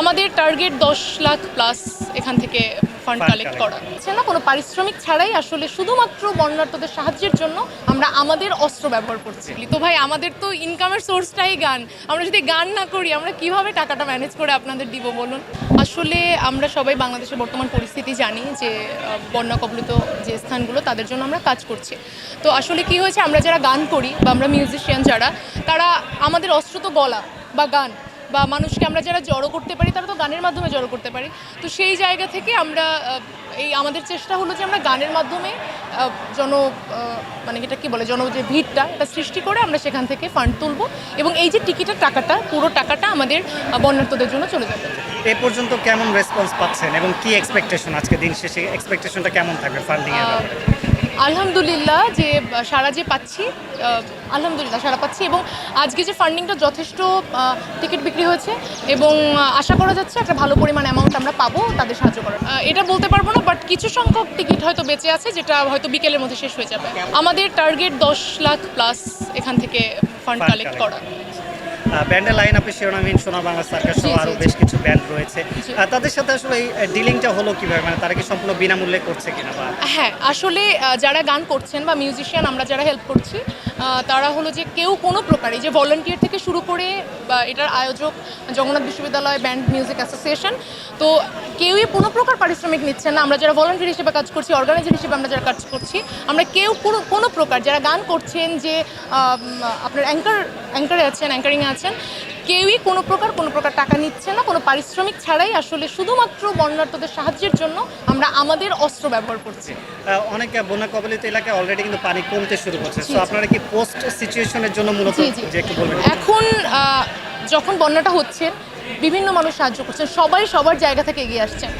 আমাদের টার্গেট দশ লাখ প্লাস এখান থেকে ফান্ড কালেক্ট করা। হচ্ছে না কোনো পারিশ্রমিক ছাড়াই আসলে শুধুমাত্র বন্যার্থদের সাহায্যের জন্য আমরা আমাদের অস্ত্র ব্যবহার করছি। তো ভাই আমাদের তো ইনকামের সোর্সটাই গান। আমরা যদি গান না করি আমরা কীভাবে টাকাটা ম্যানেজ করে আপনাদের দিব বলুন? আসলে আমরা সবাই বাংলাদেশের বর্তমান পরিস্থিতি জানি যে বন্যা কবলিত যে স্থানগুলো তাদের জন্য আমরা কাজ করছি। তো আসলে কি হয়েছে আমরা যারা গান করি বা আমরা মিউজিশিয়ান যারা তারা আমাদের অস্ত্র তো গলা বা গান। বা মানুষকে আমরা যারা জড়ো করতে পারি তারা তো গানের মাধ্যমে জড়ো করতে পারি। তো সেই জায়গা থেকে আমরা এই আমাদের চেষ্টা হলো যে আমরা গানের মাধ্যমে জন মানে এটা কি বলে জন যে ভিড়টা এটা সৃষ্টি করে আমরা সেখান থেকে ফান্ড তুলবো এবং এই যে টিকিটের টাকাটা পুরো টাকাটা আমাদের বন্যার্থদের জন্য চলে যাবে। এ পর্যন্ত কেমন রেসপন্স পাচ্ছেন এবং কি এক্সপেকটেশন আজকে দিন শেষে? এক্সপেকটেশনটা কেমন থাকবে ফান্ডিং এর ব্যাপারে? আলহামদুলিল্লাহ যে সারা যে পাচ্ছি আলহামদুলিল্লাহ সারা পাচ্ছি এবং আজকে যে ফান্ডিংটা যথেষ্ট টিকিট বিক্রি হয়েছে এবং আশা করা যাচ্ছে একটা ভালো পরিমাণ অ্যামাউন্ট আমরা পাবো তাদের সাহায্য করার। এটা বলতে পারব না বাট কিছু সংখ্যক টিকিট হয়তো বেঁচে আছে যেটা হয়তো বিকেলের মধ্যে শেষ হয়ে যাবে। আমাদের টার্গেট দশ লাখ প্লাস এখান থেকে ফান্ড কালেক্ট। করা। ব্যান্ডের লাইন আপে শিরোনামহীন সোনা বাংলা সার্কাস সহ আরও বেশ কিছু ব্যান্ড রয়েছে। তাদের সাথে আসলে এই ডিলিংটা হলো কীভাবে? মানে তারা কি সম্পূর্ণ বিনামূল্যে করছে কিনা বা হ্যাঁ আসলে যারা গান করছেন বা মিউজিশিয়ান আমরা যারা হেল্প করছি তারা হলো যে কেউ কোনো প্রকারে যে ভলেন্টিয়ার থেকে শুরু করে, বা এটার আয়োজক জগন্নাথ বিশ্ববিদ্যালয় ব্যান্ড মিউজিক অ্যাসোসিয়েশন তো কেউই কোনো প্রকার পারিশ্রমিক নিচ্ছে না। আমরা যারা ভলেন্টিয়ার হিসেবে কাজ করছি অর্গানাইজার হিসেবে আমরা যারা কাজ করছি, আমরা কেউ কোনো কোনো প্রকার যারা গান করছেন যে আপনার অ্যাঙ্কার অ্যাঙ্কারে আছেন অ্যাঙ্কারিংয়ে আছেন কেউই কোনো প্রকার কোনো প্রকার টাকা নিচ্ছে না কোনো পারিশ্রমিক ছাড়াই আসলে শুধুমাত্র বন্যার্থদের সাহায্যের জন্য আমরা আমাদের অস্ত্র ব্যবহার করছি। অনেক বন্যা কবলিত এলাকায় অলরেডি কিন্তু পানি কমতে শুরু করছে। তো আপনারা কি পোস্ট সিচুয়েশনের জন্য মূলত এখন যখন বন্যাটা হচ্ছে বিভিন্ন মানুষ সাহায্য করছেন সবাই সবার জায়গা থেকে এগিয়ে আসছেন।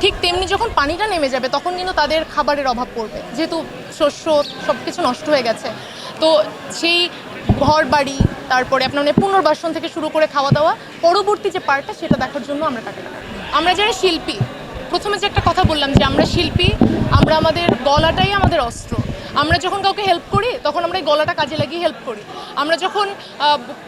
ঠিক তেমনি যখন পানিটা নেমে যাবে তখন কিন্তু তাদের খাবারের অভাব পড়বে। যেহেতু শস্য সব কিছু নষ্ট হয়ে গেছে। তো সেই ঘর বাড়ি তারপরে আপনার মানে পুনর্বাসন থেকে শুরু করে খাওয়া দাওয়া পরবর্তী যে পার্টটা সেটা দেখার জন্য আমরা টাকা। আমরা যারা শিল্পী, প্রথমে যে একটা কথা বললাম যে আমরা শিল্পী, আমরা আমাদের গলাটাই আমাদের অস্ত্র। আমরা যখন কাউকে হেল্প করি, তখন আমরা এই গলাটা কাজে লাগিয়ে হেল্প করি। আমরা যখন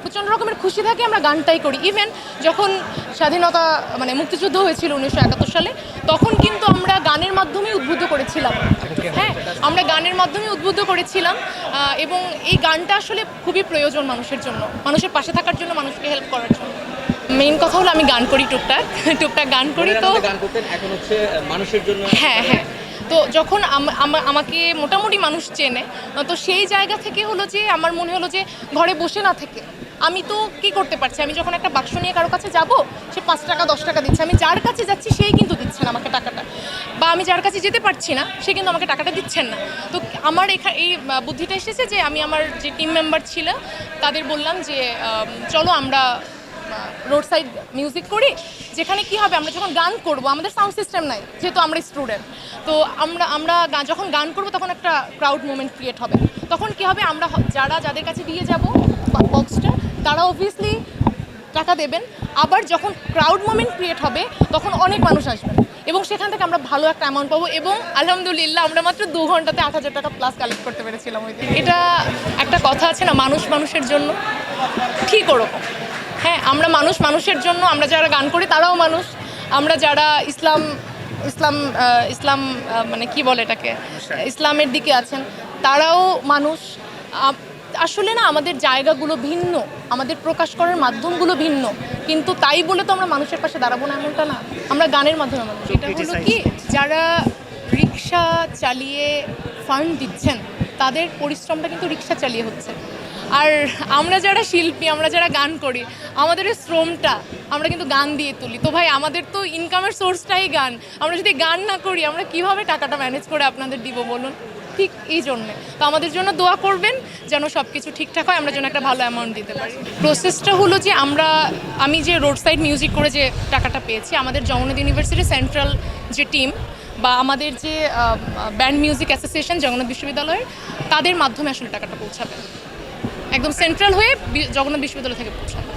প্রচণ্ড রকমের খুশি থাকি, আমরা গানটাই করি। ইভেন যখন স্বাধীনতা মানে মুক্তিযুদ্ধ হয়েছিল উনিশশো একাত্তর সালে, তখন কিন্তু আমরা গানের মাধ্যমেই উদ্বুদ্ধ করেছিলাম। হ্যাঁ আমরা গানের মাধ্যমে উদ্বুদ্ধ করেছিলাম এবং এই গানটা আসলে খুবই প্রয়োজন মানুষের জন্য মানুষের পাশে থাকার জন্য মানুষকে হেল্প করার জন্য। মেইন কথা হলো আমি গান করি টুকটাক টুকটাক গান করি তো। গান করতেন এখন হচ্ছে মানুষের জন্য হ্যাঁ হ্যাঁ। তো যখন আমাকে মোটামুটি মানুষ চেনে তো সেই জায়গা থেকে হলো যে আমার মনে হলো যে ঘরে বসে না থেকে আমি তো কি করতে পারছি? আমি যখন একটা বাক্স নিয়ে কারও কাছে যাব, সে পাঁচ টাকা, দশ টাকা দিচ্ছে। আমি যার কাছে যাচ্ছি, সেই কিন্তু দিচ্ছে না আমাকে টাকাটা। বা আমি যার কাছে যেতে পারছি না, সে কিন্তু আমাকে টাকাটা দিচ্ছেন না। তো আমার এখানে এই বুদ্ধিটা এসেছে যে আমি আমার যে টিম মেম্বার ছিল, তাদের বললাম যে চলো আমরা রোড সাইড মিউজিক করি। যেখানে কি হবে, আমরা যখন গান করব, আমাদের সাউন্ড সিস্টেম নাই, যেহেতু আমরা স্টুডেন্ট তো আমরা আমরা যখন গান করব, তখন একটা ক্রাউড মুভমেন্ট ক্রিয়েট হবে। তখন কি হবে, আমরা যারা, যাদের কাছে দিয়ে যাব বক্সটা তারা অবভিয়াসলি টাকা দেবেন। আবার যখন ক্রাউড মুভমেন্ট ক্রিয়েট হবে তখন অনেক মানুষ আসবে। এবং সেখান থেকে আমরা ভালো একটা অ্যামাউন্ট পাবো এবং আলহামদুলিল্লাহ আমরা মাত্র দু ঘন্টাতে আট হাজার টাকা প্লাস কালেক্ট করতে পেরেছিলাম ওই। এটা একটা কথা আছে না মানুষ মানুষের জন্য ঠিক ওরকম। হ্যাঁ আমরা মানুষ মানুষের জন্য আমরা যারা গান করি তারাও মানুষ। আমরা যারা ইসলাম ইসলাম ইসলাম মানে কি বলে এটাকে? ইসলামের দিকে আছেন তারাও মানুষ। আসলে না আমাদের জায়গাগুলো ভিন্ন আমাদের প্রকাশ করার মাধ্যমগুলো ভিন্ন কিন্তু তাই বলে তো আমরা মানুষের পাশে দাঁড়াবো না এমনটা না। আমরা গানের মাধ্যমে মানুষ। এটা হলো কি যারা রিক্সা চালিয়ে ফান্ড দিচ্ছেন তাদের পরিশ্রমটা কিন্তু রিক্সা চালিয়ে হচ্ছে। আর আমরা যারা শিল্পী আমরা যারা গান করি আমাদের শ্রমটা আমরা কিন্তু গান দিয়ে তুলি। তো ভাই আমাদের তো ইনকামের সোর্সটাই গান। আমরা যদি গান না করি আমরা কীভাবে টাকাটা ম্যানেজ করে আপনাদের দিব বলুন? ঠিক এই জন্যে। তো আমাদের জন্য দোয়া করবেন যেন সব কিছু ঠিকঠাক হয়, আমরা যেন একটা ভালো অ্যামাউন্ট দিতে পারি। প্রসেসটা হলো যে আমরা, আমি যে রোড সাইড মিউজিক করে যে টাকাটা পেয়েছি, আমাদের জগন্নাথ ইউনিভার্সিটি সেন্ট্রাল যে টিম বা আমাদের যে ব্যান্ড মিউজিক অ্যাসোসিয়েশন জগন্নাথ বিশ্ববিদ্যালয়ের তাদের মাধ্যমে আসলে টাকাটা পৌঁছাবে। একদম সেন্ট্রাল হয়ে জগন্নাথ বিশ্ববিদ্যালয় থেকে পৌঁছাবে।